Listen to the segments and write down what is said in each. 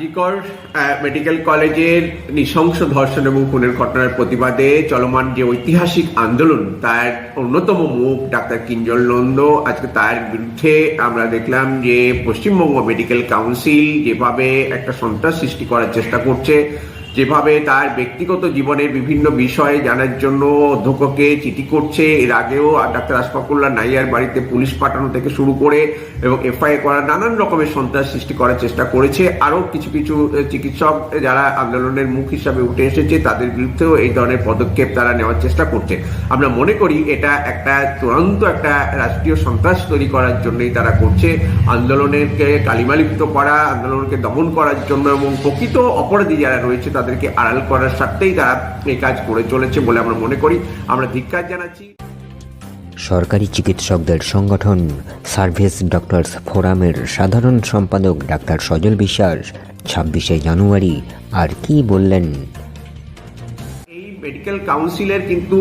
RG Kar medical কলেজের নৃশংস ধর্ষণ এবং খুনের ঘটনার প্রতিবাদে চলমান যে ঐতিহাসিক আন্দোলন, তার অন্যতম মুখ ডাক্তার কিঞ্জল নন্দ। আজকে তার বিরুদ্ধে আমরা দেখলাম যে পশ্চিমবঙ্গ মেডিকেল কাউন্সিল যেভাবে একটা সন্ত্রাস সৃষ্টি করার চেষ্টা করছে যেভাবে তার ব্যক্তিগত জীবনের বিভিন্ন বিষয়ে জানার জন্য অধ্যক্ষকে চিঠি করছে, এর আগেও ডাক্তার আশফাকুল্লাহ নাইয়ার বাড়িতে পুলিশ পাঠানো থেকে শুরু করে এবং এফআইআর করা নানান রকমের সন্ত্রাস সৃষ্টি করার চেষ্টা করেছে। আরও কিছু কিছু চিকিৎসক যারা আন্দোলনের মুখ হিসাবে উঠে এসেছে, তাদের বিরুদ্ধেও এই ধরনের পদক্ষেপ তারা নেওয়ার চেষ্টা করছে। আমরা মনে করি এটা একটা চূড়ান্ত একটা রাষ্ট্রীয় সন্ত্রাস তৈরি করার জন্যই তারা করছে। আন্দোলনেরকে কালিমালিপ্ত করা, আন্দোলনকে দমন করার জন্য এবং প্রকৃত অপরাধী যারা রয়েছে তাদেরকে আড়াল করার স্বার্থেই তারা এই কাজ করে চলেছে বলে আমরা মনে করি। আমরা ধিক্কার জানাচ্ছি। সরকারি চিকিৎসকদের সংগঠন সার্ভিস ডক্টরস ফোরামের সাধারণ সম্পাদক ডাক্তার সজল বিশ্বাস ছাব্বিশে জানুয়ারি, আর কি বললেন মেডিকেল কাউন্সিলের কিন্তু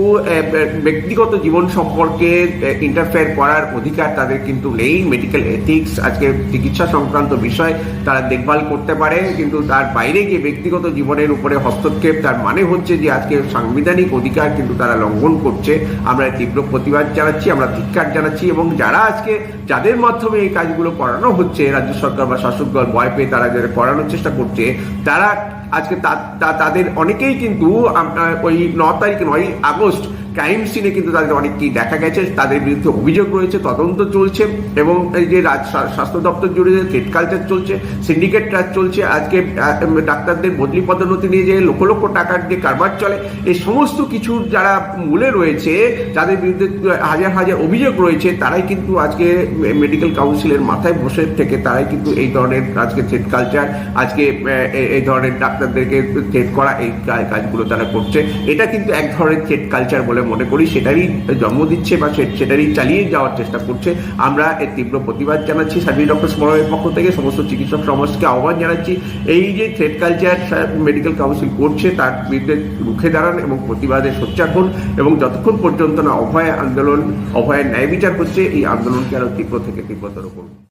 ব্যক্তিগত জীবন সম্পর্কে ইন্টারফেয়ার করার অধিকার তাদের কিন্তু নেই। মেডিকেল এথিক্স আজকে চিকিৎসা সংক্রান্ত বিষয়, তারা দেখভাল করতে পারে, কিন্তু তার বাইরে গিয়ে ব্যক্তিগত জীবনের উপরে হস্তক্ষেপ, তার মানে হচ্ছে যে আজকে সাংবিধানিক অধিকার কিন্তু তারা লঙ্ঘন করছে। আমরা তীব্র প্রতিবাদ জানাচ্ছি, আমরা ধিক্কার জানাচ্ছি, এবং যারা আজকে যাদের মাধ্যমে এই কাজগুলো করানো হচ্ছে, রাজ্য সরকার বা শাসক দল ভয় পেয়ে তারা যারা করানোর চেষ্টা করছে, তারা আজকে তাদের অনেকেই কিন্তু আপনার ওই ন তারিখ নয় আগস্ট ক্রাইম সিনে কিন্তু তাদের অনেককেই দেখা গেছে, তাদের বিরুদ্ধে অভিযোগ রয়েছে, তদন্ত চলছে এবং এই যে রাজ স্বাস্থ্য দপ্তর জুড়ে যে কালচার চলছে সিন্ডিকেট রাজ চলছে, আজকে ডাক্তারদের বদলি পদোন্নতি নিয়ে যে লক্ষ লক্ষ টাকার যে কারবার চলে, এই সমস্ত কিছুর যারা মূলে রয়েছে, যাদের বিরুদ্ধে হাজার হাজার অভিযোগ রয়েছে, তারাই কিন্তু আজকে মেডিকেল কাউন্সিলের মাথায় বসে থেকে তারাই কিন্তু এই ধরনের আজকে থ্রেড কালচার আজকে এই ধরনের ডাক্তারদেরকে থ্রেড করা এই কাজগুলো তারা করছে। এটা কিন্তু এক ধরনের থ্রেড কালচার বলে মনে করি, সেটারই জন্ম দিচ্ছে বা সেটারই চালিয়ে যাওয়ার চেষ্টা করছে। আমরা এর তীব্র প্রতিবাদ জানাচ্ছি। সার্ভিস ডক্টর ফোরামের পক্ষ থেকে সমস্ত চিকিৎসক সমাজকে আহ্বান জানাচ্ছি। এই যে থ্রেড কালচার মেডিকেল কাউন্সিল করছে, তার বিরুদ্ধে রুখে দাঁড়ান এবং প্রতিবাদে সোচ্চার হন এবং যতক্ষণ পর্যন্ত না অভয় আন্দোলন, অভয়ের ন্যায় বিচার হচ্ছে এই আন্দোলনকে আরও তীব্র থেকে তীব্রতর করুন।